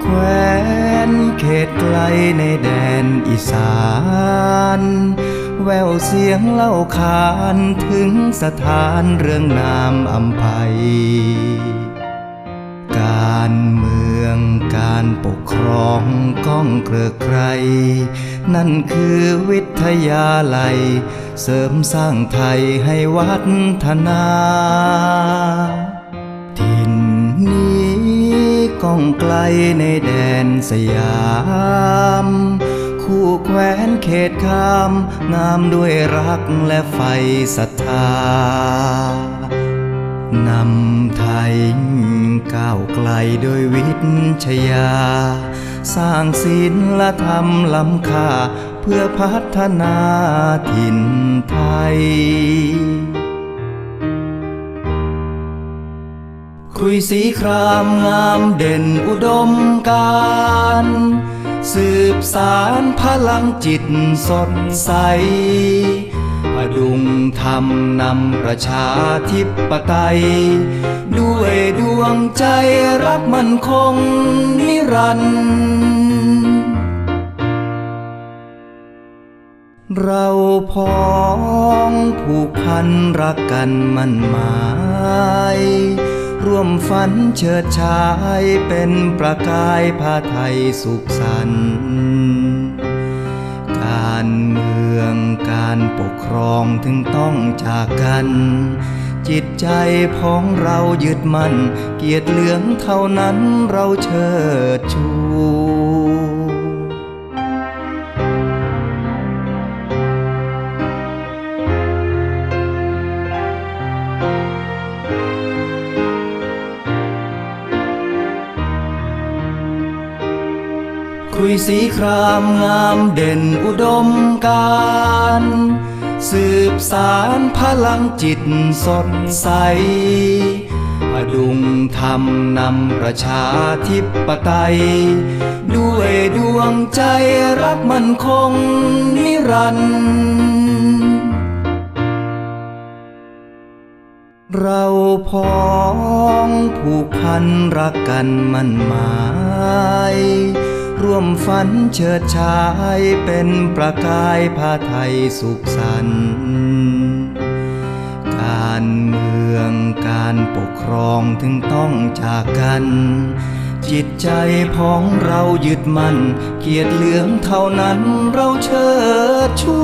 แคว้นเขตไกลในแดนอีสาน แววเสียงเล่าขานถึงสถานเรื่องนามอัมภัย การเมืองการปกครองก้องเกลือใคร นั่นคือวิทยาลัย เสริมสร้างไทยให้วัฒนา ก้องไกลในแดนสยาม คู่แคว้นเขตขามงามด้วยรักและไฟศรัทธานำไทยก้าวไกลโดยวิทยา สร้างศีลและธรรมล้ำค่าเพื่อพัฒนาถิ่นไทย คุยสีครามงามเด่นอุดมการ สืบสารพลังจิตสดใสพดุงธรรมนำประชาธิปไตย ด้วยดวงใจรักมันคงนิรันดร์เราพ้องผูกพันรักกันมันหมาย ร่วมฝันเชิดชายเป็นประกายผ้าไทยสุขสันต์การเมืองการปกครองถึงต้องจากกัน จิตใจพ้องเรายึดมั่น เกียรติเหลืองเท่านั้นเราเชิดชู คุยสีครามงามเด่นอุดมการ สืบสารพลังจิตสดใสพดุงธรรมนำประชาธิปไตย ด้วยดวงใจรักมันคงนิรันดร์เราพ้องผูกพันรักกันมันหมาย ร่วมฝันเชิดชายเป็นประกายผ้าไทยสุขสันต์การเมืองการปกครองถึงต้องจากกัน จิตใจพ้องเรายึดมั่น เกียรติเหลืองเท่านั้นเราเชิดชู